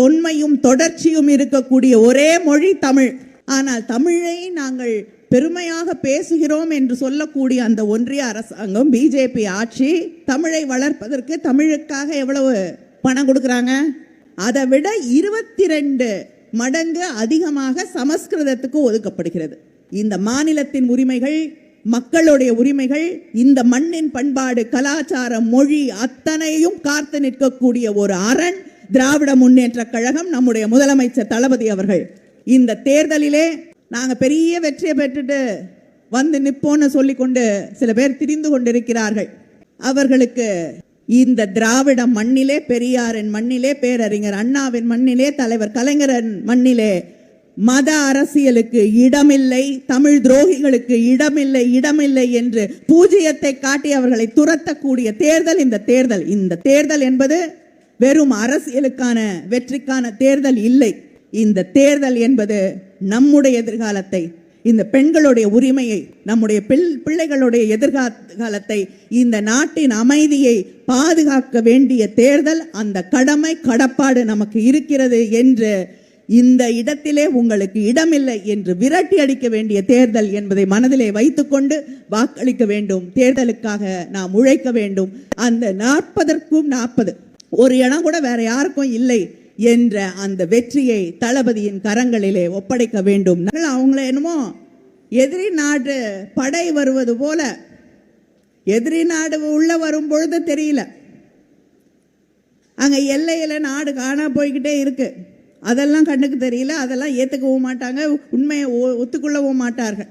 தொன்மையும் தொடர்ச்சியும் இருக்கக்கூடிய ஒரே மொழி தமிழ். ஆனால் தமிழை நாங்கள் பெருமையாக பேசுகிறோம் என்று சொல்லக்கூடிய அந்த ஒன்றிய அரசாங்கம் பிஜேபி ஆட்சி தமிழை வளர்ப்பதற்கு தமிழுக்காக எவ்வளவு பணம் கொடுக்குறாங்க? அதை விட இருபத்தி ரெண்டு மடங்கு அதிகமாக சமஸ்கிருதத்துக்கு ஒதுக்கப்படுகிறது. இந்த மாநிலத்தின் உரிமைகள் மக்களுடைய உரிமைகள் இந்த மண்ணின் பண்பாடு கலாச்சாரம் மொழி அத்தனையும் காத்து நிற்கக்கூடிய ஒரு அரண். திராவிட முன்னேற்ற கழகம் நம்முடைய முதலமைச்சர் தளபதி அவர்கள். இந்த தேர்தலிலே நாங்க பெரிய வெற்றியை பெற்றுட்டு வந்து நிப்போன்னு சொல்லிக்கொண்டு சில பேர் திரிந்து கொண்டிருக்கிறார்கள். அவர்களுக்கு இந்த திராவிட மண்ணிலே பெரியாரின் மண்ணிலே பேரறிஞர் அண்ணாவின் மண்ணிலே தலைவர் கலைஞரின் மண்ணிலே மத அரசியலுக்கு இடமில்லை தமிழ் துரோகிகளுக்கு இடமில்லை இடமில்லை என்று பூஜ்ஜியத்தை காட்டி அவர்களை துரத்தக்கூடிய தேர்தல் இந்த தேர்தல். இந்த தேர்தல் என்பது வெறும் அரசியலுக்கான வெற்றிக்கான தேர்தல் இல்லை. இந்த தேர்தல் என்பது நம்முடைய எதிர்காலத்தை இந்த பெண்களுடைய உரிமையை நம்முடைய பிள்- பிள்ளைகளுடைய எதிர்காலத்தை இந்த நாட்டின் அமைதியை பாதுகாக்க வேண்டிய தேர்தல் அந்த கடமை கடப்பாடு நமக்கு இருக்கிறது என்று இந்த இடத்திலே உங்களுக்கு இடமில்லை என்று விரட்டி அடிக்க வேண்டிய தேர்தல் என்பதை மனதிலே வைத்துக்கொண்டு வாக்களிக்க வேண்டும். தேர்தலுக்காக நாம் உழைக்க வேண்டும். அந்த நாற்பதற்கும் நாற்பது ஒரு இடம் கூட வேற யாருக்கும் இல்லை என்ற அந்த வெற்றியை தளபதியின் கரங்களிலே ஒப்படைக்க வேண்டும். அவங்கள என்னமோ எதிரி நாடு படை வருவது போல எதிரி நாடு உள்ள வரும் பொழுது தெரியல. அங்க எல்லையில நாடு காணா போய்கிட்டே இருக்கு. அதெல்லாம் கண்ணுக்கு தெரியல அதெல்லாம் ஏத்துக்கவும் மாட்டாங்க உண்மையை ஒ- ஒத்துக்கொள்ளவும் மாட்டார்கள்.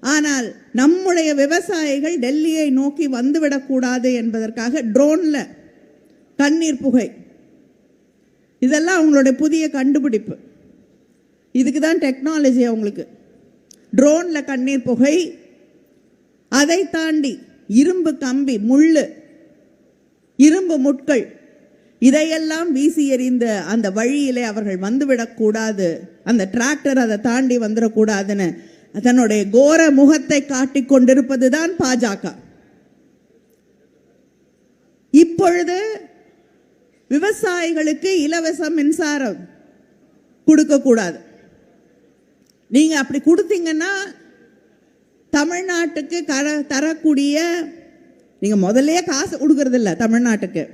ஆனால் நம்முடைய விவசாயிகள் டெல்லியை நோக்கி வந்துவிடக்கூடாது என்பதற்காக ட்ரோன்ல கண்ணீர் புகை. இதெல்லாம் அவங்களுடைய புதிய கண்டுபிடிப்பு. இதுக்கு தான் டெக்னாலஜி அவங்களுக்கு ட்ரோனில் கண்ணீர் புகை. அதை தாண்டி இரும்பு கம்பி முள் இரும்பு முட்கள் இதையெல்லாம் வீசி எறிந்த அந்த வழியிலே அவர்கள் வந்துவிடக்கூடாது அந்த டிராக்டர் அதை தாண்டி வந்துடக்கூடாதுன்னு தன்னுடைய கோர முகத்தை காட்டி கொண்டிருப்பது தான் பாஜக. இப்பொழுது விவசாயிகளுக்கு இலவச மின்சாரம் கொடுக்க கூடாது நீங்க அப்படி கொடுத்தீங்கன்னா தமிழ்நாட்டுக்கு கர தரக்கூடிய நீங்க முதல்ல காசு கொடுக்கறது தமிழ்நாட்டுக்கு.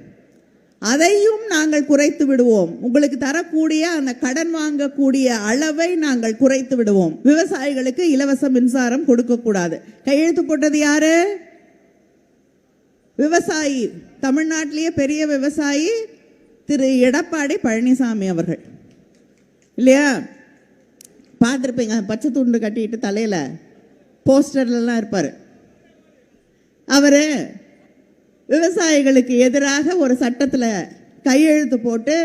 அதையும் நாங்கள் குறைத்து விடுவோம். உங்களுக்கு தரக்கூடிய அந்த கடன் வாங்கக்கூடிய அளவை நாங்கள் குறைத்து விடுவோம். விவசாயிகளுக்கு இலவச மின்சாரம் கொடுக்க கூடாது கையெழுத்து போட்டது யாரு? விவசாயி. தமிழ்நாட்டிலேயே பெரிய விவசாயி திரு எடப்பாடி பழனிசாமி அவர்கள். இல்லையா? பார்த்துருப்பீங்க பச்சை துண்டு கட்டிட்டு தலையில் போஸ்டர்லலாம் இருப்பார். அவர் விவசாயிகளுக்கு எதிராக ஒரு சட்டத்தில் கையெழுத்து போட்டு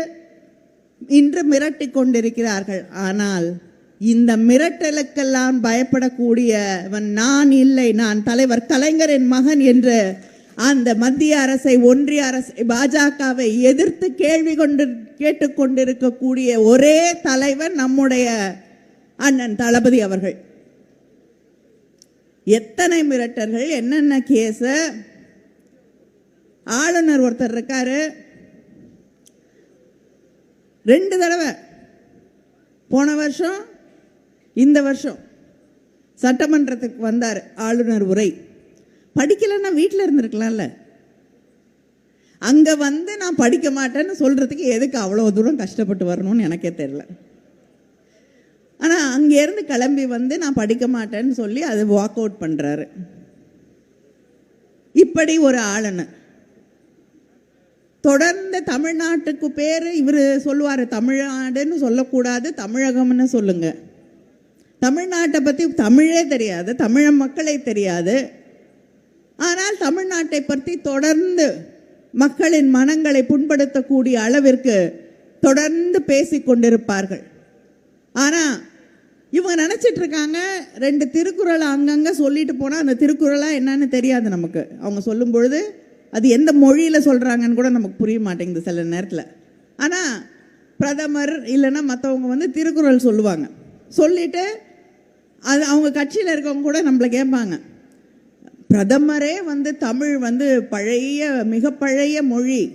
இன்று மிரட்டி கொண்டிருக்கிறார்கள். ஆனால் இந்த மிரட்டலுக்கெல்லாம் பயப்படக்கூடியவன் நான் இல்லை. நான் தலைவர் கலைஞரின் மகன் என்று அந்த மத்திய அரசை ஒன்றிய அரசை பாஜகவை எதிர்த்து கேள்வி கொண்டு கேட்டுக்கொண்டிருக்கக்கூடிய ஒரே தலைவர் நம்முடைய அண்ணன் தளபதி அவர்கள். எத்தனை மிரட்டர்கள் என்னென்ன கேஸு? ஆளுநர் ஒருத்தர் இருக்காரு. ரெண்டு தடவை. போன வருஷம் இந்த வருஷம் சட்டமன்றத்துக்கு வந்தார் ஆளுநர் உரை. படிக்கலைன்னா வீட்டில் இருந்திருக்கலாம்ல. அங்கே வந்து நான் படிக்க மாட்டேன்னு சொல்கிறதுக்கு எதுக்கு அவ்வளோ தூரம் கஷ்டப்பட்டு வரணும்னு எனக்கே தெரில ஆனால் அங்கேருந்து கிளம்பி வந்து நான் படிக்க மாட்டேன்னு சொல்லி அது வாக் அவுட் பண்ணுறாரு இப்படி ஒரு ஆளனு தொடர்ந்து தமிழ்நாட்டுக்கு பேர் இவர் சொல்லுவார் தமிழ்நாடுன்னு சொல்லக்கூடாது தமிழகம்னு சொல்லுங்க. தமிழ்நாட்டை பற்றி தமிழே தெரியாது தமிழ மக்களை தெரியாது. தமிழ்நாட்டை பற்றி தொடர்ந்து மக்களின் மனங்களை புண்படுத்தக்கூடிய அளவிற்கு தொடர்ந்து பேசி கொண்டிருப்பார்கள். ஆனால் இவங்க நினச்சிட்டு இருக்காங்க ரெண்டு திருக்குறளை அங்கங்கே சொல்லிட்டு போனால் அந்த திருக்குறளாக என்னன்னு தெரியாது நமக்கு. அவங்க சொல்லும் பொழுது அது எந்த மொழியில் சொல்கிறாங்கன்னு கூட நமக்கு புரிய மாட்டேங்குது சில நேரத்தில். ஆனால் பிரதமர் இல்லைன்னா மற்றவங்க வந்து திருக்குறள் சொல்லுவாங்க. சொல்லிட்டு அது அவங்க கட்சியில் இருக்கவங்க கூட நம்மளை கேட்பாங்க. பிரதமரே வந்து தமிழ் வந்து பழைய மிக பழைய மொழி.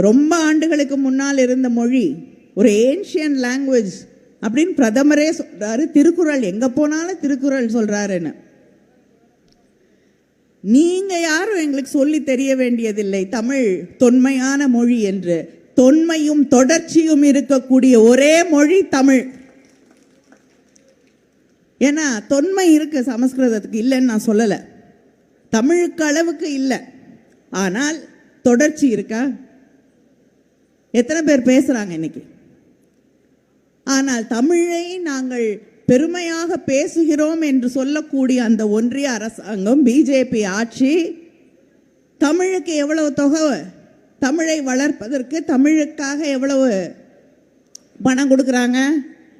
ரொம்ப ஆண்டுகளுக்கு முன்னால் இருந்த மொழி. ஒரு ஏன்ஷியன் லாங்குவேஜ் அப்படின்னு பிரதமரே சொல்றாரு. திருக்குறள் எங்க போனாலும் திருக்குறள் சொல்றாருன்னு. நீங்க யாரும் எங்களுக்கு சொல்லி தெரிய வேண்டியதில்லை. தமிழ் தொன்மையான மொழி என்று. தொன்மையும் தொடர்ச்சியும் இருக்கக்கூடிய ஒரே மொழி தமிழ். ஏன்னா தொன்மை இருக்குது சமஸ்கிருதத்துக்கு இல்லைன்னு நான் சொல்லலை. தமிழுக்கு அளவுக்கு இல்லை. ஆனால் தொடர்ச்சி இருக்கா? எத்தனை பேர் பேசுகிறாங்க இன்னைக்கு? ஆனால் தமிழை நாங்கள் பெருமையாக பேசுகிறோம் என்று சொல்லக்கூடிய அந்த ஒன்றிய அரசாங்கம் பிஜேபி ஆட்சி தமிழுக்கு எவ்வளவு தொகை? தமிழை வளர்ப்பதற்கு தமிழுக்காக எவ்வளவு பணம் கொடுக்குறாங்க?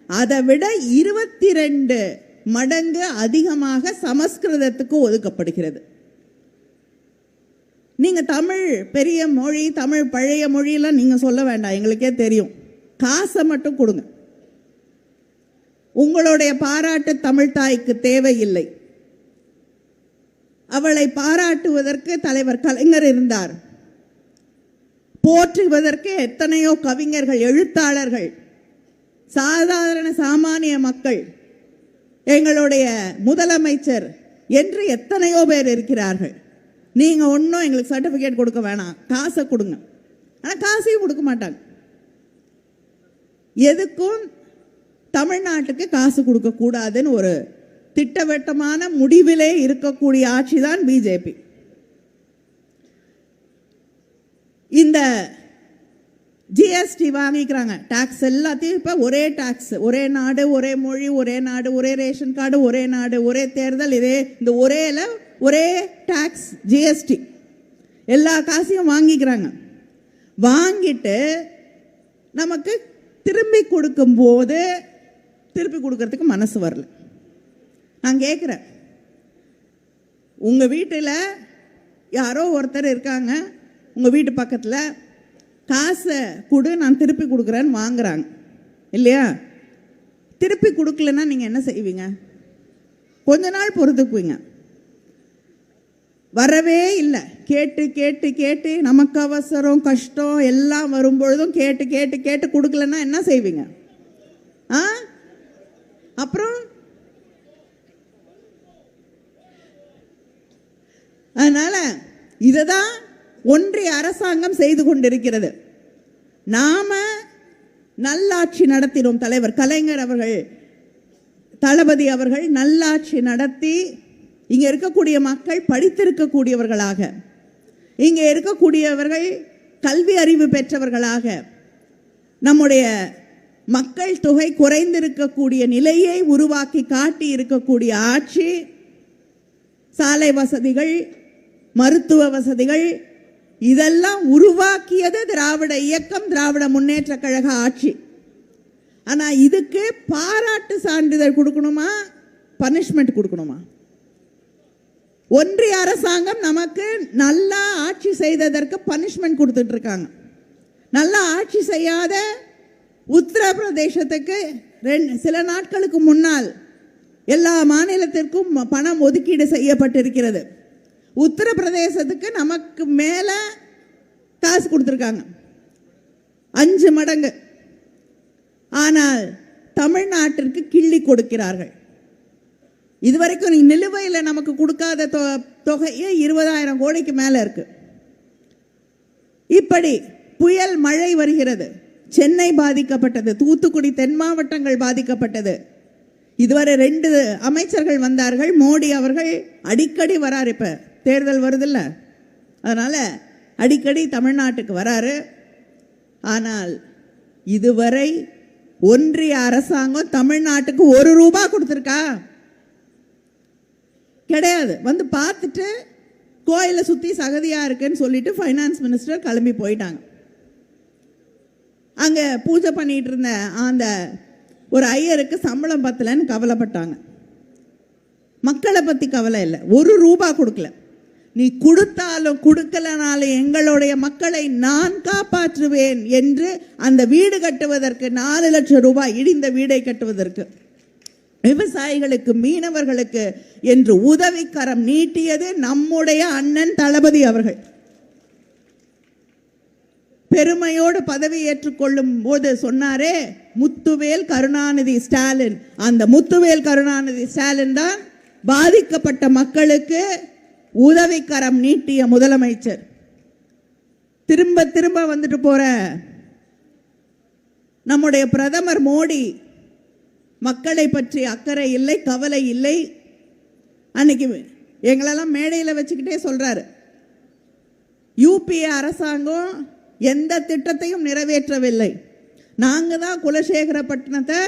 அதை விட இருபத்தி ரெண்டு மடங்கு அதிகமாக சமஸ்கிருதத்துக்கு ஒதுக்கப்படுகிறது. நீங்க தமிழ் பெரிய மொழி தமிழ் பழைய மொழியெல்லாம் நீங்க சொல்ல வேண்டாம். எங்களுக்கே தெரியும். காசை மட்டும் கொடுங்க. உங்களுடைய பாராட்டு தமிழ் தாய்க்கு தேவையில்லை. அவளை பாராட்டுவதற்கு தலைவர் கலைஞர் இருந்தார். போற்றுவதற்கு எத்தனையோ கவிஞர்கள் எழுத்தாளர்கள் சாதாரண சாமானிய மக்கள் எங்களுடைய முதலமைச்சர் என்று எத்தனையோ பேர் இருக்கிறார்கள். நீங்கள் ஒன்றும் எங்களுக்கு சர்டிஃபிகேட் கொடுக்க வேணாம். காசை கொடுங்க. ஆனால் காசையும் கொடுக்க மாட்டாங்க. எதுக்கும் தமிழ்நாட்டுக்கு காசு கொடுக்கக்கூடாதுன்னு ஒரு திட்டவட்டமான முடிவிலே இருக்கக்கூடிய ஆட்சி தான் பிஜேபி. இந்த ஜிஎஸ்டி வாங்கிக்கிறாங்க. டாக்ஸ் எல்லாத்தையும் இப்போ ஒரே டாக்ஸ் ஒரே நாடு ஒரே மொழி ஒரே நாடு ஒரே ரேஷன் கார்டு ஒரே நாடு ஒரே தேர்தல் இதே இந்த ஒரேல ஒரே டாக்ஸ் ஜிஎஸ்டி எல்லா காசையும் வாங்கிக்கிறாங்க. வாங்கிட்டு நமக்கு திரும்பி கொடுக்கும்போது திருப்பி கொடுக்கறதுக்கு மனசு வரல. நான் கேட்குறேன் உங்கள் வீட்டில் யாரோ ஒருத்தர் இருக்காங்க. உங்கள் வீட்டு பக்கத்தில் காசை கொடு நான் திருப்பி கொடுக்குறேன்னு வாங்குறாங்க. இல்லையா? திருப்பி கொடுக்கலன்னா நீங்கள் என்ன செய்வீங்க? கொஞ்ச நாள் பொறுத்துக்குவீங்க. வரவே இல்லை. கேட்டு கேட்டு கேட்டு நமக்கு அவசரம் கஷ்டம் எல்லாம் வரும்பொழுதும் கேட்டு கேட்டு கேட்டு கொடுக்கலன்னா என்ன செய்வீங்க? ஆ? அப்புறம்? அதனால இதை தான் ஒன்றிய அரசாங்கம் செய்து கொண்டிருக்கிறது. நாம நல்லாட்சி நடத்தினோம் தலைவர் கலைஞர் அவர்கள் தளபதி அவர்கள் நல்லாட்சி நடத்தி இங்கே இருக்கக்கூடிய மக்கள் படித்திருக்கக்கூடியவர்களாக இங்கே இருக்கக்கூடியவர்கள் கல்வி அறிவு பெற்றவர்களாக நம்முடைய மக்கள் தொகை குறைந்திருக்கக்கூடிய நிலையை உருவாக்கி காட்டி இருக்கக்கூடிய ஆட்சி சாலை வசதிகள் மருத்துவ வசதிகள் இதெல்லாம் உருவாக்கியது திராவிட இயக்கம் திராவிட முன்னேற்ற கழக ஆட்சி. ஆனால் இதுக்கு பாராட்டு சான்றிதழ் கொடுக்கணுமா? பனிஷ்மெண்ட் கொடுக்கணுமா? ஒன்றிய அரசாங்கம் நமக்கு நல்லா ஆட்சி செய்ததற்கு பனிஷ்மெண்ட் கொடுத்துட்டு இருக்காங்க. நல்லா ஆட்சி செய்யாத உத்தரப்பிரதேசத்துக்கு ரெண்டு சில நாட்களுக்கு முன்னால் எல்லா மாநிலத்திற்கும் பணம் ஒதுக்கீடு செய்யப்பட்டிருக்கிறது. உத்தரப்பிரதேசத்துக்கு நமக்கு மேலே காசு கொடுத்துருக்காங்க. அஞ்சு மடங்கு. ஆனால் தமிழ்நாட்டிற்கு கிள்ளி கொடுக்கிறார்கள். இதுவரைக்கும் நிலுவையில் நமக்கு கொடுக்காத தொ- தொகையே இருபதாயிரம் கோடிக்கு மேலே இருக்கு. இப்படி புயல் மழை வருகிறது. சென்னை பாதிக்கப்பட்டது தூத்துக்குடி தென் மாவட்டங்கள் பாதிக்கப்பட்டது. இதுவரை ரெண்டு அமைச்சர்கள் வந்தார்கள். மோடி அவர்கள் அடிக்கடி வரார் இப்போ. தேர்தல் வருதில்ல. அதனால அடிக்கடி தமிழ்நாட்டுக்கு வராரு. ஆனால் இதுவரை ஒன்றிய அரசாங்கம் தமிழ்நாட்டுக்கு ஒரு ரூபா கொடுத்துருக்கா? கிடையாது. வந்து பார்த்துட்டு கோயிலை சுற்றி சகதியாக இருக்குன்னு சொல்லிட்டு ஃபைனான்ஸ் மினிஸ்டர் கிளம்பி போயிட்டாங்க. அங்கே பூஜை பண்ணிட்டு இருந்த அந்த ஒரு ஐயருக்கு சம்பளம் பத்தலைன்னு கவலைப்பட்டாங்க. மக்களை பற்றி கவலை இல்லை. ஒரு ரூபா கொடுக்கல. நீ கொடுத்தாலும் கொடுக்கலனாலும் எங்களுடைய மக்களை நான் காப்பாற்றுவேன் என்று அந்த வீடு கட்டுவதற்கு நாலு லட்சம் ரூபாய் இடிந்த வீடை கட்டுவதற்கு. விவசாயிகளுக்கு மீனவர்களுக்கு என்று உதவிக்கரம் நீட்டியது நம்முடைய அண்ணன் தளபதி அவர்கள். பெருமையோடு பதவி ஏற்றுக்கொள்ளும் போது சொன்னாரே முத்துவேல் கருணாநிதி ஸ்டாலின். அந்த முத்துவேல் கருணாநிதி ஸ்டாலின் தான் பாதிக்கப்பட்ட மக்களுக்கு உதவிக்கரம் நீட்டிய முதலமைச்சர். திரும்ப திரும்ப வந்துட்டு போற நம்முடைய பிரதமர் மோடி மக்களை பற்றி அக்கறை இல்லை கவலை இல்லை. அன்னைக்கு எங்களெல்லாம் மேடையில் வச்சுக்கிட்டே சொல்றாரு. யூபிஏ அரசாங்கம் எந்த திட்டத்தையும் நிறைவேற்றவில்லை. நாங்கள் தான் குலசேகரப்பட்டினத்தை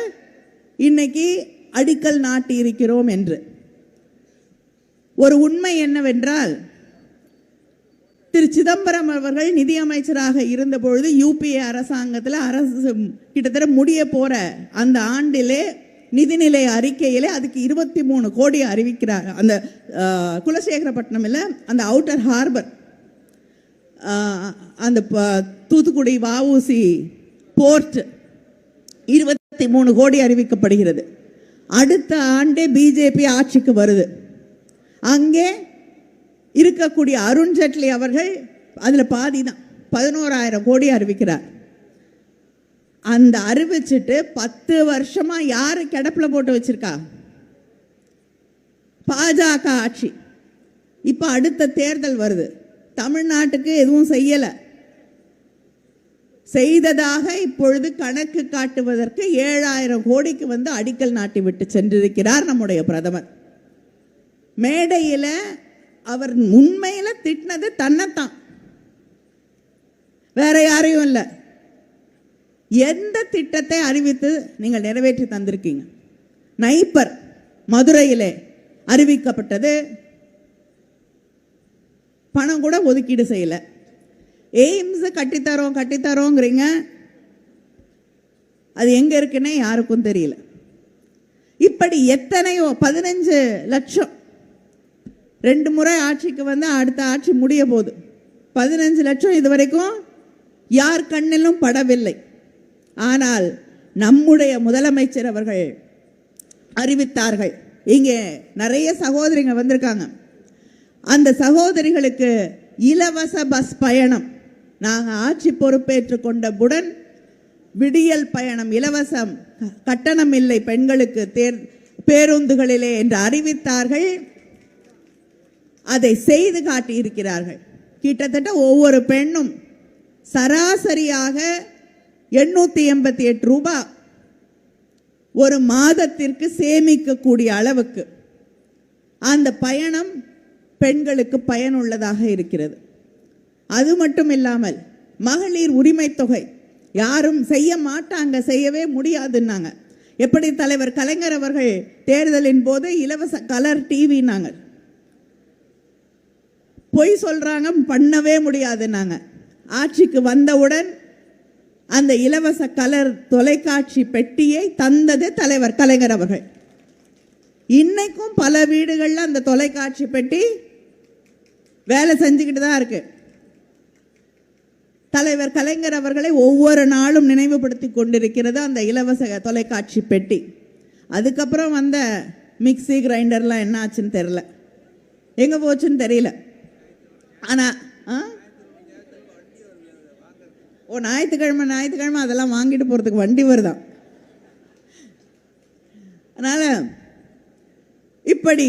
இன்னைக்கு அடிக்கல் நாட்டி இருக்கிறோம் என்று. ஒரு உண்மை என்னவென்றால் திரு சிதம்பரம் அவர்கள் நிதியமைச்சராக இருந்தபொழுது யூபிஏ அரசாங்கத்தில் அரசு கிட்டத்தட்ட முடிய போகிற அந்த ஆண்டிலே நிதிநிலை அறிக்கையிலே அதுக்கு இருபத்தி மூணு கோடி அறிவிக்கிறார். அந்த குலசேகரப்பட்டினமில் குலசேகரப்பட்டினம் இல்லை அந்த அவுட்டர் ஹார்பர் அந்த ப- தூத்துக்குடி வஉசி போர்ட் இருபத்தி மூணு கோடி அறிவிக்கப்படுகிறது. அடுத்த ஆண்டே பிஜேபி ஆட்சிக்கு வருது. அங்கே இருக்கக்கூடிய அருண் ஜெட்லி அவர்கள் அதில் பாதி தான். பதினோராயிரம் கோடி அறிவிக்கிறார். அந்த அறிவிச்சிட்டு பத்து வருஷமாக யார் கிடப்பில் போட்டு வச்சிருக்கா? பாஜக ஆட்சி. இப்போ அடுத்த தேர்தல் வருது. தமிழ்நாட்டுக்கு எதுவும் செய்யலை. செய்ததாக இப்பொழுது கணக்கு காட்டுவதற்கு ஏழாயிரம் கோடிக்கு வந்து அடிக்கல் நாட்டி விட்டு சென்றிருக்கிறார் நம்முடைய பிரதமர். மேடையில் அவர் உண்மையில் திட்டினது தன்னைத்தான். வேற யாரையும் இல்லை. எந்த திட்டத்தை அறிவித்து நீங்கள் நிறைவேற்றி தந்திருக்கீங்க? நைப்பர் மதுரையிலே அறிவிக்கப்பட்டது பணம் கூட ஒதுக்கீடு செய்யல. எய்ம்ஸ் கட்டித்தரோம் கட்டித்தரோங்கிறீங்க. அது எங்கே இருக்குன்னே யாருக்கும் தெரியல. இப்படி எத்தனையோ பதினஞ்சு லட்சம் ரெண்டு முறை ஆட்சிக்கு வந்து அடுத்த ஆட்சி முடிய போகுது. பதினஞ்சு லட்சம் இது வரைக்கும் யார் கண்ணிலும் படவில்லை. ஆனால் நம்முடைய முதலமைச்சர் அவர்கள் அறிவித்தார்கள். இங்கே நிறைய சகோதரிங்க வந்திருக்காங்க. அந்த சகோதரிகளுக்கு இலவச பஸ் பயணம். நாங்கள் ஆட்சி பொறுப்பேற்று கொண்டவுடன் விடியல் பயணம் இலவசம் கட்டணம் இல்லை பெண்களுக்கு தேர் பேருந்துகளிலே என்று அறிவித்தார்கள். அதை செய்து காட்டியிருக்கிறார்கள். கிட்டத்தட்ட ஒவ்வொரு பெண்ணும் சராசரியாக எண்ணூற்றி எண்பத்தி எட்டு ரூபாய் ஒரு மாதத்திற்கு சேமிக்கக்கூடிய அளவுக்கு அந்த பயணம் பெண்களுக்கு பயனுள்ளதாக இருக்கிறது. அது மட்டும் இல்லாமல் மகளிர் உரிமை தொகை யாரும் செய்ய மாட்டாங்க செய்யவே முடியாதுன்னாங்க. எப்படி தலைவர் கலைஞர் அவர்கள் தேர்தலின் போது இலவச கலர் டிவினாங்க பொய் சொல்றாங்க பண்ணவே முடியாதுன்னாங்க. ஆட்சிக்கு வந்தவுடன் அந்த இலவச கலர் தொலைக்காட்சி பெட்டியை தந்தது தலைவர் கலைஞர் அவர்கள். இன்னைக்கும் பல வீடுகளில் அந்த தொலைக்காட்சி பெட்டி வேலை செஞ்சுக்கிட்டு தான் இருக்கு. தலைவர் கலைஞர் அவர்களை ஒவ்வொரு நாளும் நினைவுபடுத்தி கொண்டிருக்கிறது அந்த இலவச தொலைக்காட்சி பெட்டி. அதுக்கப்புறம் வந்த மிக்ஸி கிரைண்டர்லாம் என்ன ஆச்சுன்னு தெரில எங்கே போச்சுன்னு தெரியல. ஆனால் ஆ? ஓ ஞாயிற்றுக்கிழமை ஞாயிற்றுக்கிழமை அதெல்லாம் வாங்கிட்டு போகிறதுக்கு வண்டி வருதான் அதனால் இப்படி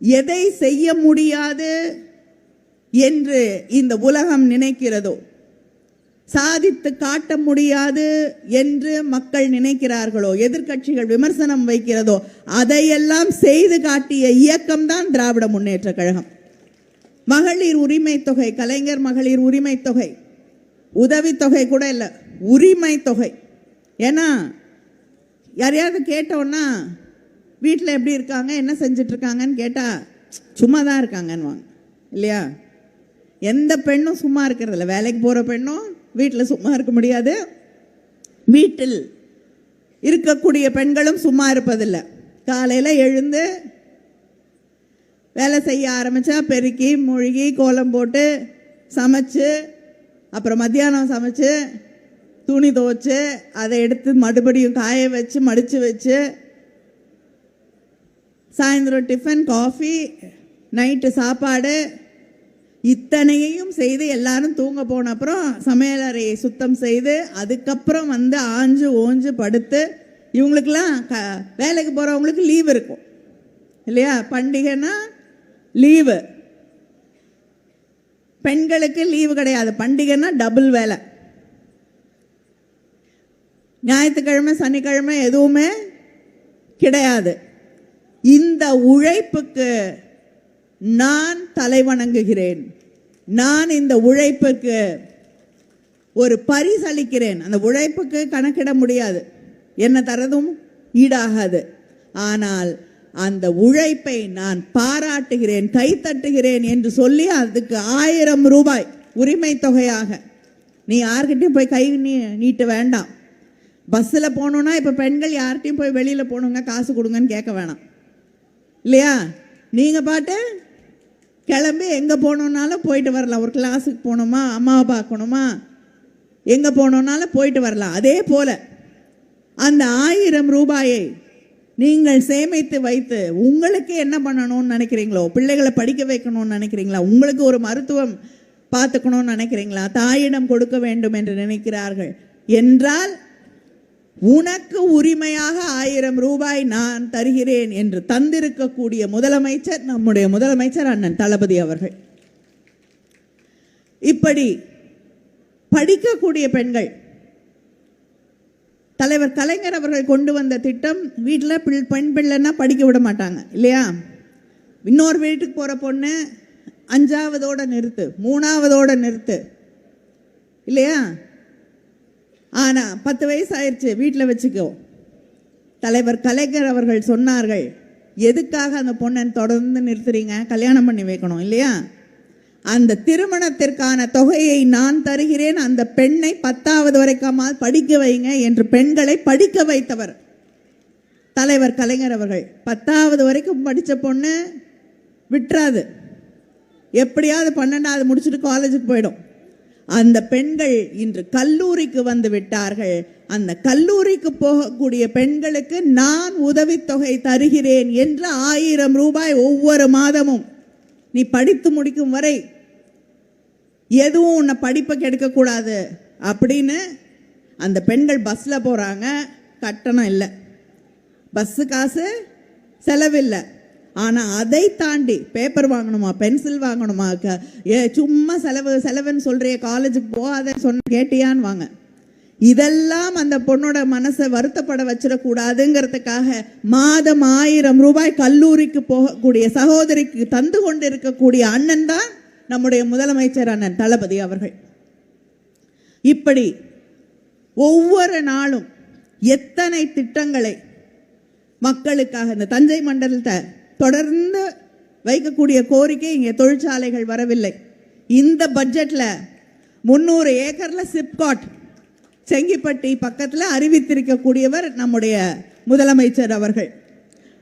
எதை செய்ய முடியாது என்று இந்த உலகம் நினைக்கிறதோ சாதித்து காட்ட முடியாது என்று மக்கள் நினைக்கிறார்களோ எதிர்க்கட்சிகள் விமர்சனம் வைக்கிறதோ அதையெல்லாம் செய்து காட்டிய இயக்கம்தான் திராவிட முன்னேற்ற கழகம். மகளிர் உரிமை தொகை கலைஞர் மகளிர் உரிமை தொகை உதவித்தொகை கூட இல்லை உரிமை தொகை ஏன்னா யாரையாவது கேட்டோன்னா வீட்டில் எப்படி இருக்காங்க என்ன செஞ்சிட்ருக்காங்கன்னு கேட்டால் சும்மா தான் இருக்காங்கன்னுவாங்க இல்லையா? எந்த பெண்ணும் சும்மா இருக்கிறதில்ல. வேலைக்கு போகிற பெண்ணும் வீட்டில் சும்மா இருக்க முடியாது. வீட்டில் இருக்கக்கூடிய பெண்களும் சும்மா இருப்பதில்லை. காலையில் எழுந்து வேலை செய்ய ஆரம்பித்தா பெருக்கி மூழ்கி கோலம் போட்டு சமைச்சு அப்புறம் மத்தியானம் சமைச்சு துணி துவைச்சு அதை எடுத்து மறுபடியும் காய வச்சு மடித்து வச்சு சாயந்தரம் டிஃபன் காஃபி நைட்டு சாப்பாடு இத்தனையையும் செய்து எல்லாரும் தூங்க போன அப்புறம் சமையலறையை சுத்தம் செய்து அதுக்கப்புறம் வந்து ஆஞ்சு ஓஞ்சு படுத்து இவங்களுக்கெல்லாம் க வேலைக்கு போகிறவங்களுக்கு லீவ் இருக்கும். இல்லையா? பண்டிகைன்னா லீவு. பெண்களுக்கு லீவு கிடையாது. பண்டிகைன்னா டபுள் வேலை. ஞாயிற்றுக்கிழமை சனிக்கிழமை எதுவுமே கிடையாது. இந்த உழைப்புக்கு நான் தலைவணங்குகிறேன் நான் இந்த உழைப்புக்கு ஒரு பரிசளிக்கிறேன். அந்த உழைப்புக்கு கணக்கிட முடியாது. என்ன தரதும் ஈடாகாது. ஆனால் அந்த உழைப்பை நான் பாராட்டுகிறேன் கைத்தட்டுகிறேன் என்று சொல்லி அதுக்கு ஆயிரம் ரூபாய் உரிமை தொகையாக. நீ யார்கிட்டையும் போய் கை நீ நீட்ட வேண்டாம். பஸ்ஸில் போகணுன்னா இப்போ பெண்கள் யார்கிட்டையும் போய் வெளியில் போகணுங்க காசு கொடுங்கன்னு கேட்க வேணாம். இல்லையா? நீங்கள் பாட்டு கிளம்பி எங்கே போகணுன்னாலும் போயிட்டு வரலாம். ஒரு கிளாஸுக்கு போகணுமா அம்மாவை பார்க்கணுமா எங்கே போகணுன்னாலும் போயிட்டு வரலாம். அதே போல் அந்த ஆயிரம் ரூபாயை நீங்கள் சேமித்து வைத்து உங்களுக்கு என்ன பண்ணணும்னு நினைக்கிறீங்களோ பிள்ளைகளை படிக்க வைக்கணும்னு நினைக்கிறீங்களா உங்களுக்கு ஒரு மருத்துவம் பார்த்துக்கணும்னு நினைக்கிறீங்களா தாயிடம் கொடுக்க வேண்டும் என்று நினைக்கிறார்கள் என்றால் உனக்கு உரிமையாக ஆயிரம் ரூபாய் நான் தருகிறேன் என்று தந்திருக்கக்கூடிய முதலமைச்சர் நம்முடைய முதலமைச்சர் அண்ணன் தளபதி அவர்கள். இப்படி படிக்கக்கூடிய பெண்கள் தலைவர் கலைஞர் அவர்கள் கொண்டு வந்த திட்டம் வீட்டில் பிள் பெண் பிள்ளைன்னா படிக்க விட மாட்டாங்க இல்லையா? இன்னொரு வீட்டுக்கு போகிற பொண்ணு அஞ்சாவதோடு நிறுத்து மூணாவதோட நிறுத்து இல்லையா? ஆனால் பத்து வயசு ஆயிடுச்சு வீட்டில் வச்சுக்கோ. தலைவர் கலைஞர் அவர்கள் சொன்னார்கள் எதுக்காக அந்த பொண்ணை தொடர்ந்து நிறுத்துறீங்க? கல்யாணம் பண்ணி வைக்கணும் இல்லையா? அந்த திருமணத்திற்கான தொகையை நான் தருகிறேன். அந்த பெண்ணை பத்தாவது வரைக்காம படிக்க வைங்க என்று பெண்களை படிக்க வைத்தவர். தலைவர் கலைஞர் அவர்கள். பத்தாவது வரைக்கும் படித்த பொண்ணு விட்டுறாது. எப்படியாவது பன்னெண்டாவது முடிச்சுட்டு காலேஜுக்கு போயிடும். அந்த பெண்கள் இன்று கல்லூரிக்கு வந்து விட்டார்கள். அந்த கல்லூரிக்கு போகக்கூடிய பெண்களுக்கு நான் உதவித்தொகை தருகிறேன் என்று ஆயிரம் ரூபாய் ஒவ்வொரு மாதமும். நீ படித்து முடிக்கும் வரை எதுவும் உன்னை படிப்பை கெடுக்கக்கூடாது. அப்படின்னு அந்த பெண்கள் பஸ்ஸில் போகிறாங்க கட்டணம் இல்லை. பஸ்ஸு காசு செலவில்லை. ஆனால் அதை தாண்டி பேப்பர் வாங்கணுமா பென்சில் வாங்கணுமா க- ஏ சும்மா செலவு செலவுன்னு சொல்கிறிய காலேஜுக்கு போகாத சொன்ன கேட்டியான்னு வாங்க. இதெல்லாம் அந்த பொண்ணோட மனசை வருத்தப்பட வச்சிடக்கூடாதுங்கிறதுக்காக மாதம் ஆயிரம் ரூபாய் கல்லூரிக்கு போகக்கூடிய சகோதரிக்கு தந்து கொண்டு இருக்கக்கூடிய அண்ணன் தான் நம்முடைய முதலமைச்சர் அண்ணன் தளபதி அவர்கள். இப்படி ஒவ்வொரு நாளும் எத்தனை திட்டங்களை மக்களுக்காக இந்த தஞ்சை மண்டலத்தை தொடர்ந்து வைக்கக்கூடிய கோரிக்கை இங்கே தொழிற்சாலைகள் வரவில்லை. இந்த பட்ஜெட்டில் முந்நூறு ஏக்கரில் சிப்காட் செங்கிப்பட்டி பக்கத்தில் அறிவித்திருக்கக்கூடியவர் நம்முடைய முதலமைச்சர் அவர்கள்.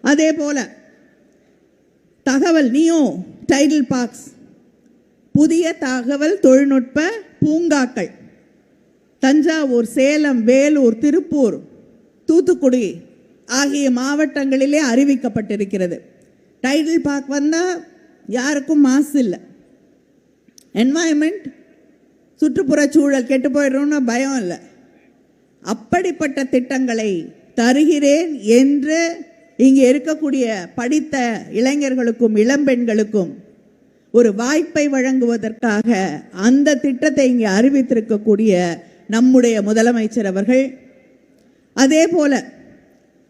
அதே போல தகவல் நியோ டைடில் பார்க்ஸ் புதிய தகவல் தொழில்நுட்ப பூங்காக்கள் தஞ்சாவூர் சேலம் வேலூர் திருப்பூர் தூத்துக்குடி ஆகிய மாவட்டங்களிலே அறிவிக்கப்பட்டிருக்கிறது. டைட்டில் பார்க் வந்தால் யாருக்கும் மாசு இல்லை. என்வாயன்மெண்ட் சுற்றுப்புற சூழல் கெட்டு போயிடும்னு பயம் இல்லை. அப்படிப்பட்ட திட்டங்களை தருகிறேன் என்று இங்கே இருக்கக்கூடிய படித்த இளைஞர்களுக்கும் இளம்பெண்களுக்கும் ஒரு வாய்ப்பை வழங்குவதற்காக அந்த திட்டத்தை இங்கே அறிவித்திருக்கக்கூடிய நம்முடைய முதலமைச்சர் அவர்கள். அதே போல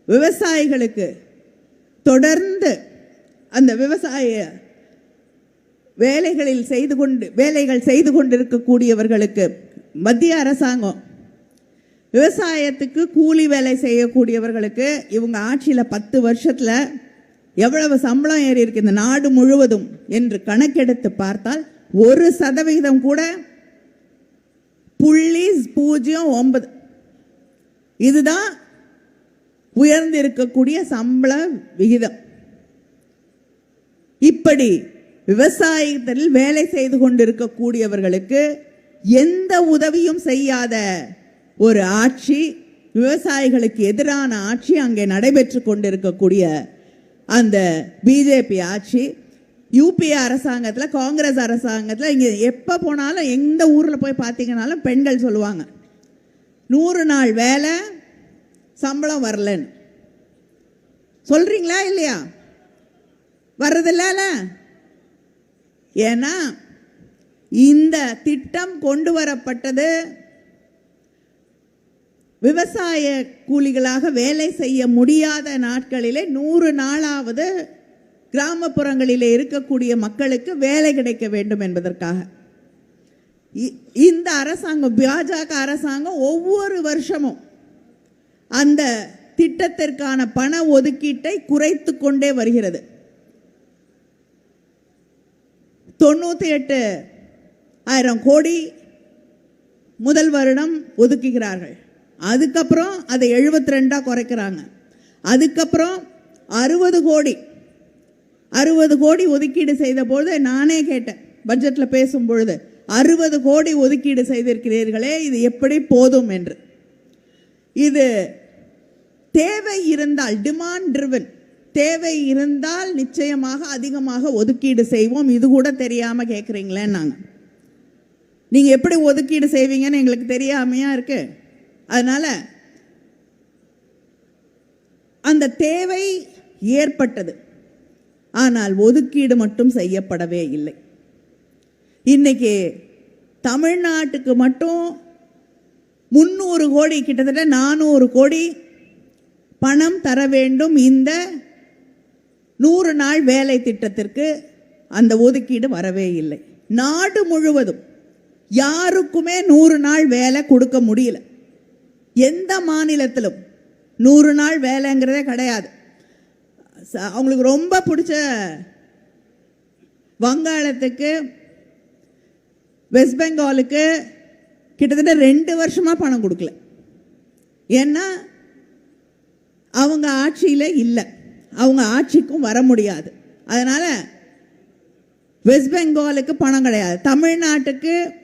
விவசாயிகளுக்கு தொடர்ந்து அந்த விவசாய வேலைகளில் செய்து கொண்டு வேலைகள் செய்து கொண்டிருக்கக்கூடியவர்களுக்கு மத்திய அரசாங்கம் விவசாயத்துக்கு கூலி வேலை செய்யக்கூடியவர்களுக்கு இவங்க ஆட்சியில் பத்து வருஷத்தில் எவ்வளவு சம்பளம் ஏறி இருக்கு இந்த நாடு முழுவதும் என்று கணக்கெடுத்து பார்த்தால் ஒரு சதவிகிதம் கூட புள்ளி பூஜ்ஜியம் ஒன்பது. இதுதான் உயர்ந்திருக்கக்கூடிய சம்பள விகிதம். இப்படி விவசாயத்தில் வேலை செய்து கொண்டிருக்கக்கூடியவர்களுக்கு எந்த உதவியும் செய்யாத ஒரு ஆட்சி விவசாயிகளுக்கு எதிரான ஆட்சி அங்கே நடைபெற்று கொண்டிருக்கக்கூடிய அந்த பிஜேபி ஆட்சி. யூபிஏ அரசாங்கத்தில் காங்கிரஸ் அரசாங்கத்தில் இங்கே எப்போ போனாலும் எந்த ஊரில் போய் பார்த்தீங்கனாலும் பெண்கள் சொல்லுவாங்க. நூறு நாள் வேலை சம்பளம் வரலன்னு. சொல்கிறீங்களா இல்லையா? வர்றதில்ல ஏன்னா இந்த திட்டம் கொண்டு வரப்பட்டது விவசாய கூலிகளாக வேலை செய்ய முடியாத நாட்களிலே நூறு நாளாவது கிராமப்புறங்களிலே இருக்கக்கூடிய மக்களுக்கு வேலை கிடைக்க வேண்டும் என்பதற்காக. இ- இந்த அரசாங்கம் பாஜக அரசாங்கம் ஒவ்வொரு வருஷமும் அந்த திட்டத்திற்கான பண ஒதுக்கீட்டை குறைத்து கொண்டே வருகிறது. தொண்ணூற்றி எட்டு ஆயிரம் கோடி முதல் வருடம் ஒதுக்குகிறார்கள். அதுக்கப்புறம் அதை எழுபத்தி ரெண்டாக குறைக்கிறாங்க. அதுக்கப்புறம் அறுபது கோடி அறுபது கோடி ஒதுக்கீடு செய்த பொழுது நானே கேட்டேன் பட்ஜெட்டில் பேசும் பொழுது அறுபது கோடி ஒதுக்கீடு செய்திருக்கிறீர்களே இது எப்படி போதும் என்று. இது தேவை இருந்தால் டிமாண்ட் ட்ரிவன் தேவை இருந்தால் நிச்சயமாக அதிகமாக ஒதுக்கீடு செய்வோம். இது கூட தெரியாமல் கேட்குறீங்களே நாங்கள் நீங்கள் எப்படி ஒதுக்கீடு செய்வீங்கன்னு எங்களுக்கு தெரியாமையாக இருக்குது அதனால் அந்த தேவை ஏற்பட்டது. ஆனால் ஒதுக்கீடு மட்டும் செய்யப்படவே இல்லை. இன்னைக்கு தமிழ்நாட்டுக்கு மட்டும் முந்நூறு கோடி கிட்டத்தட்ட நானூறு கோடி பணம் தர வேண்டும் இந்த நூறு நாள் வேலை திட்டத்திற்கு அந்த ஒதுக்கீடு வரவே இல்லை. நாடு முழுவதும் யாருக்குமே நூறு நாள் வேலை கொடுக்க முடியல. எந்த மாநிலத்திலும் நூறு நாள் வேலைங்கிறதே கிடையாது. ச- அவங்களுக்கு ரொம்ப பிடிச்ச வங்காளத்துக்கு வெஸ்ட் பெங்காலுக்கு கிட்டத்தட்ட ரெண்டு வருஷமாக பணம் கொடுக்கல. ஏன்னா அவங்க ஆட்சியில் இல்லை. அவங்க ஆட்சிக்கும் வர முடியாது. அதனால் வெஸ்ட் பெங்காலுக்கு பணம் கிடையாது. தமிழ்நாட்டுக்கு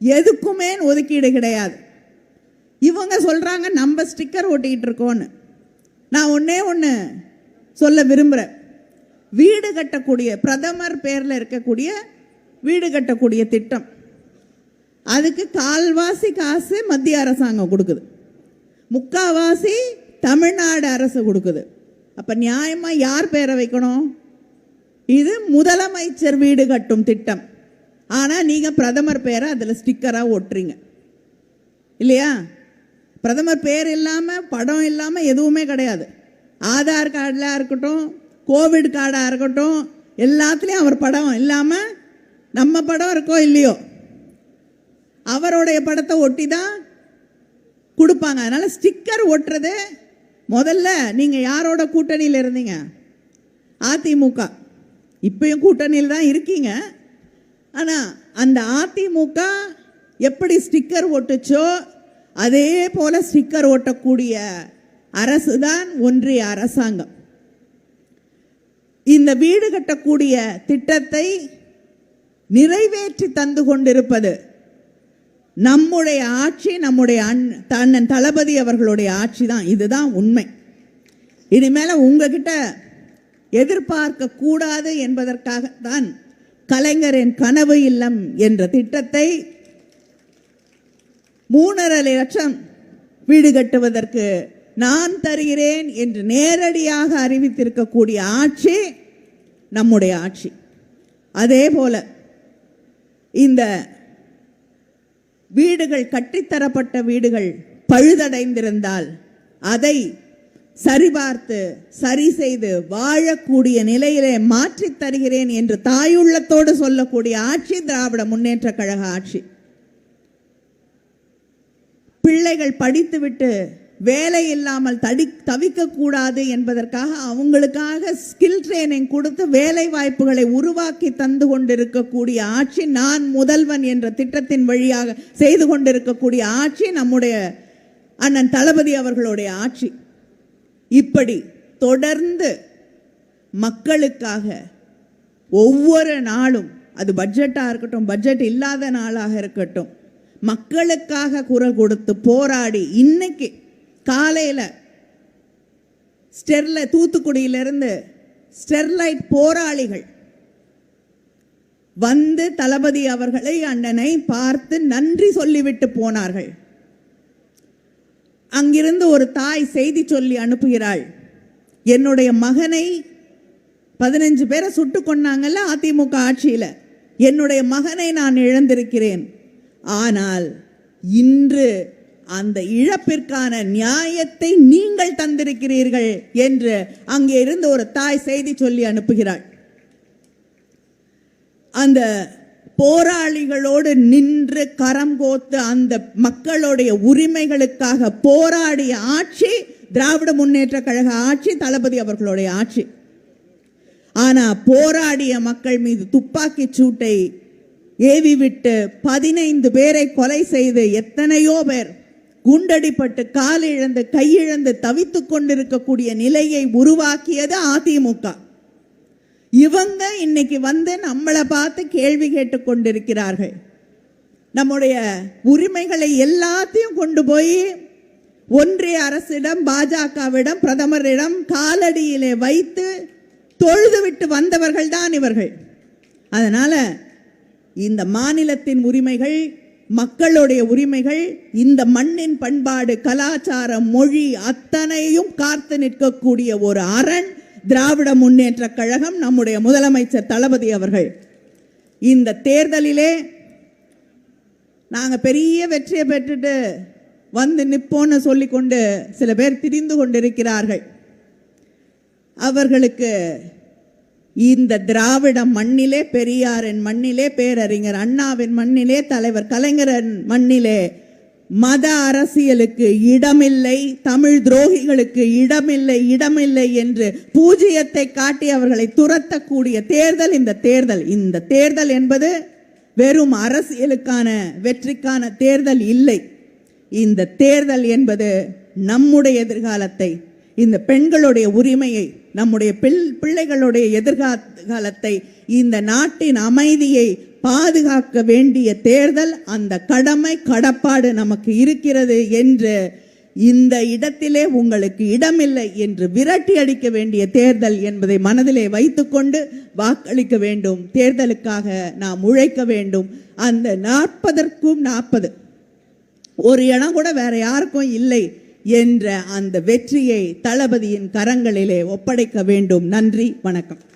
எதுக்குமே ஒதுக்கீடு கிடையாது. இவங்க சொல்கிறாங்க நம்ம ஸ்டிக்கர் ஒட்டிக்கிட்டு இருக்கோன்னு. நான் ஒன்றே ஒன்று சொல்ல விரும்புகிறேன் வீடு கட்டக்கூடிய பிரதமர் பேரில் இருக்கக்கூடிய வீடு கட்டக்கூடிய திட்டம். அதுக்கு கால்வாசி காசு மத்திய அரசாங்கம் கொடுக்குது. முக்காவாசி தமிழ்நாடு அரசு கொடுக்குது. அப்போ நியாயமாக யார் பேரை வைக்கணும்? இது முதலமைச்சர் வீடு கட்டும் திட்டம். ஆனால் நீங்கள் பிரதமர் பேரை அதில் ஸ்டிக்கராக ஒட்டுறீங்க. இல்லையா? பிரதமர் பேர் இல்லாமல் படம் இல்லாமல் எதுவுமே கிடையாது. ஆதார் கார்டில் இருக்கட்டும் கோவிட் கார்டாக இருக்கட்டும் எல்லாத்துலேயும் அவர் படம் இல்லாமல் நம்ம படம் இருக்கோ இல்லையோ அவருடைய படத்தை ஒட்டி தான் கொடுப்பாங்க. அதனால் ஸ்டிக்கர் ஒட்டுறது முதல்ல நீங்கள் யாரோட கூட்டணியில் இருந்தீங்க? அதிமுக. இப்பயும் கூட்டணியில் தான் இருக்கீங்க. ஆனால் அந்த அதிமுக எப்படி ஸ்டிக்கர் ஒட்டுச்சோ அதே போல ஸ்டிக்கர் ஓட்டக்கூடிய அரசு தான் ஒன்றிய அரசாங்கம். இந்த வீடு கட்டக்கூடிய திட்டத்தை நிறைவேற்றி தந்து கொண்டிருப்பது நம்முடைய ஆட்சி நம்முடைய அண்ணன் தளபதி அவர்களுடைய ஆட்சி தான் இதுதான் உண்மை. இனிமேல உங்ககிட்ட எதிர்பார்க்க கூடாது என்பதற்காக தான் கலைஞரின் கனவு இல்லம் என்ற திட்டத்தை மூணரை லட்சம் வீடு கட்டுவதற்கு நான் தருகிறேன் என்று நேரடியாக அறிவித்திருக்கக்கூடிய ஆட்சி நம்முடைய ஆட்சி. அதே போல இந்த வீடுகள் கட்டித்தரப்பட்ட வீடுகள் பழுதடைந்திருந்தால் அதை சரிபார்த்து சரி செய்து வாழக்கூடிய நிலையிலே மாற்றித் தருகிறேன் என்று தாயுள்ளத்தோடு சொல்லக்கூடிய ஆட்சி திராவிட முன்னேற்ற கழக ஆட்சி. பிள்ளைகள் படித்துவிட்டு வேலை இல்லாமல் தடி தவிக்கக்கூடாது என்பதற்காக அவங்களுக்காக ஸ்கில் ட்ரைனிங் கொடுத்து வேலை வாய்ப்புகளை உருவாக்கி தந்து கொண்டிருக்கக்கூடிய ஆட்சி நான் முதல்வன் என்ற திட்டத்தின் வழியாக செய்து கொண்டிருக்கக்கூடிய ஆட்சி நம்முடைய அண்ணன் தளபதி அவர்களுடைய ஆட்சி. இப்படி தொடர்ந்து மக்களுக்காக ஒவ்வொரு நாளும் அது பட்ஜெட்டாக இருக்கட்டும் பட்ஜெட் இல்லாத நாளாக இருக்கட்டும் மக்களுக்காக குரல் கொடுத்து போராடி இன்னைக்கு காலையில் ஸ்டெர்ல தூத்துக்குடியிலிருந்து ஸ்டெர்லைட் போராளிகள் வந்து தளபதி அவர்களை அண்ணனை பார்த்து நன்றி சொல்லிவிட்டு போனார்கள். அங்கிருந்து ஒரு தாய் செய்தி சொல்லி அனுப்புகிறாள். என்னுடைய மகனை பதினஞ்சு பேரை சுட்டு கொண்டாங்கல்ல அதிமுக ஆட்சியில். என்னுடைய மகனை நான் இழந்திருக்கிறேன். ஆனால் இன்று அந்த இழப்பிற்கான நியாயத்தை நீங்கள் தந்திருக்கிறீர்கள் என்று அங்கே இருந்து ஒரு தாய் செய்தி சொல்லி அனுப்புகிறாள். அந்த போராளிகளோடு நின்று கரம் கோத்து அந்த மக்களுடைய உரிமைகளுக்காக போராடிய ஆட்சி திராவிட முன்னேற்ற கழக ஆட்சி தளபதி அவர்களுடைய ஆட்சி. ஆனா போராடிய மக்கள் மீது துப்பாக்கி சூட்டை ஏவி விட்டு பதினைந்து பேரை கொலை செய்து எத்தனையோ பேர் குண்டடிப்பட்டு காலிழந்து கையிழந்து தவித்து கொண்டிருக்கக்கூடிய நிலையை உருவாக்கியது அதிமுக. இவங்க இன்னைக்கு வந்து நம்மளை பார்த்து கேள்வி கேட்டு கொண்டிருக்கிறார்கள். நம்முடைய உரிமைகளை எல்லாத்தையும் கொண்டு போய் ஒன்றிய அரசிடம் பாஜகவிடம் பிரதமரிடம் காலடியிலே வைத்து தொழுது விட்டு வந்தவர்கள் தான் இவர்கள். அதனால இந்த மாநிலத்தின் உரிமைகள் மக்களுடைய உரிமைகள் இந்த மண்ணின் பண்பாடு கலாச்சாரம் மொழி அத்தனையும் காத்து நிற்கக்கூடிய ஒரு அரண் திராவிட முன்னேற்ற கழகம் நம்முடைய முதலமைச்சர் தளபதி அவர்கள். இந்த தேர்தலிலே நாங்கள் பெரிய வெற்றியை பெற்றுட்டு வந்து நிப்போன்னு சொல்லிக்கொண்டு சில பேர் திரிந்து கொண்டிருக்கிறார்கள். அவர்களுக்கு இந்த திராவிட மண்ணிலே பெரியாரின் மண்ணிலே பேரறிஞர் அண்ணாவின் மண்ணிலே தலைவர் கலைஞரின் மண்ணிலே மத அரசியலுக்கு இடமில்லை தமிழ் துரோகிகளுக்கு இடமில்லை இடமில்லை என்று பூஜ்ஜியத்தை காட்டி அவர்களை துரத்தக்கூடிய தேர்தல் இந்த தேர்தல். இந்த தேர்தல் என்பது வெறும் அரசியலுக்கான வெற்றிக்கான தேர்தல் இல்லை. இந்த தேர்தல் என்பது நம்முடைய எதிர்காலத்தை இந்த பெண்களுடைய உரிமையை நம்முடைய பிள் பிள்ளைகளுடைய எதிர்காலத்தை இந்த நாட்டின் அமைதியை பாதுகாக்க வேண்டிய தேர்தல் அந்த கடமை கடப்பாடு நமக்கு இருக்கிறது என்று இந்த இடத்திலே உங்களுக்கு இடமில்லை என்று விரட்டி அடிக்க வேண்டிய தேர்தல் என்பதை மனதிலே வைத்துக்கொண்டு வாக்களிக்க வேண்டும். தேர்தலுக்காக நாம் உழைக்க வேண்டும். அந்த நாற்பதற்கும் நாற்பது. ஒரு இடம் கூட வேற யாருக்கும் இல்லை. என்ற அந்த வெற்றியை தளபதியின் கரங்களிலே ஒப்படைக்க வேண்டும். நன்றி வணக்கம்.